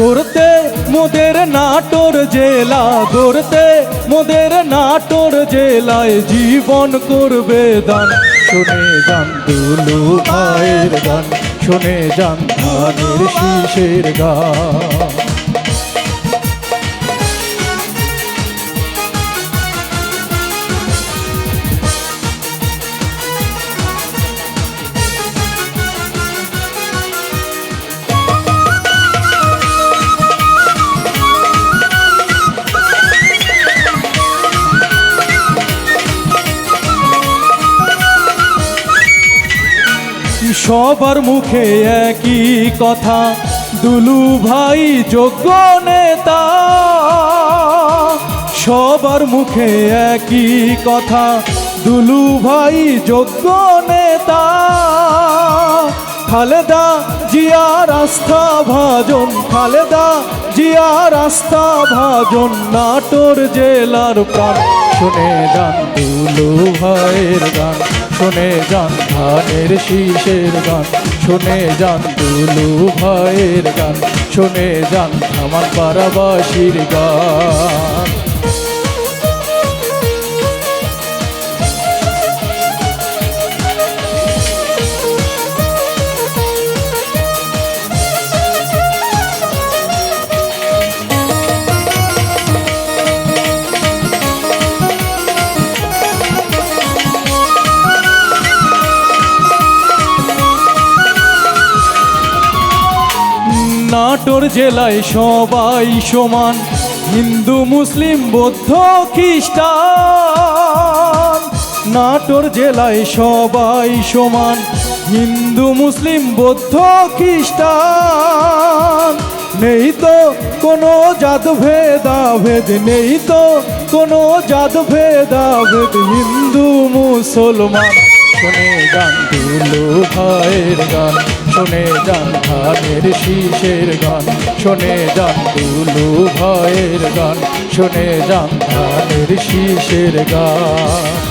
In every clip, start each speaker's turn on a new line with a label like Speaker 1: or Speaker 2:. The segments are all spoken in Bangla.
Speaker 1: করতে মোদের নাটোর জেলা করতে মোদের নাটোর জেলায় জীবন করবে দান। শুনে যান দুলু ভাইয়ের গান, শুনে যান ধানের শীষের গান। সবার মুখে একই কথা। দুলু ভাই যোগ্য নেতা। সবার মুখে একই কথা। দুলু ভাই যোগ্য নেতা। খালেদা জিয়া রাস্তা ভাজন। খালেদা জিয়া আস্থা ভাজন। নাটোর জেলার প্রাণ। শুনে যান দুলু ভাইয়ের গান। শুনে যান ধানের শীষের গান। শুনে যান, দুলু ভাইয়ের গান। শুনে যান আমার পারাবাসীর গান। নাটোর জেলায় সবাই সমান, হিন্দু, মুসলিম, বৌদ্ধ, খ্রিস্টান। নাটোর জেলায় সবাই সমান, হিন্দু, মুসলিম, বৌদ্ধ, খ্রিস্টান। নেই তো কোনো জাত ভেদাভেদ, নেই তো কোনো জাত ভেদাভেদ, হিন্দু, মুসলমান। শুনে যান দুলু ভাইয়ের গান, শুনে যান ধানের শীষের গান, শুনে যান দুলু ভাইয়ের গান, শুনে যান ধানের শীষের গান।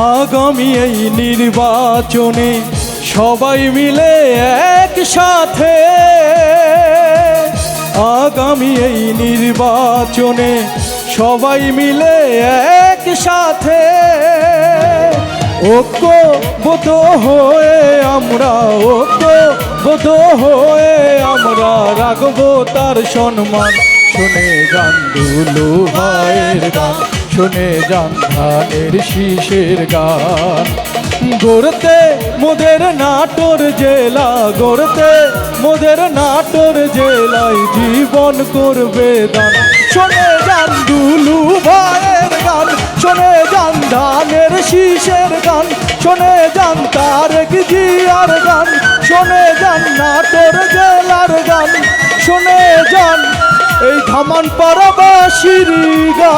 Speaker 1: আগামী এই নির্বাচনে সবাই মিলে একসাথে। আগামী এই নির্বাচনে সবাই মিলে একসাথে। বোধ হয়ে আমরা ঐক্য বোধ হয়ে আমরা রাখব তার সম্মান। শুনে গান দুলু ভাইয়ের গান। শুনে যান ধানের শীষের গান। গড়তে মোদের নাটোর জেলা, গড়তে মোদের নাটোর জেলায় জীবন করবে দান। শোনে যান দুলু ভাইয়ের গান, শোনে যান ধানের শীষের গান, শোনে যান তারেক জিয়ার গান, শোনে যান নাটোর জেলার গান, শোনে যান এই ধমন পারাবাসীর গা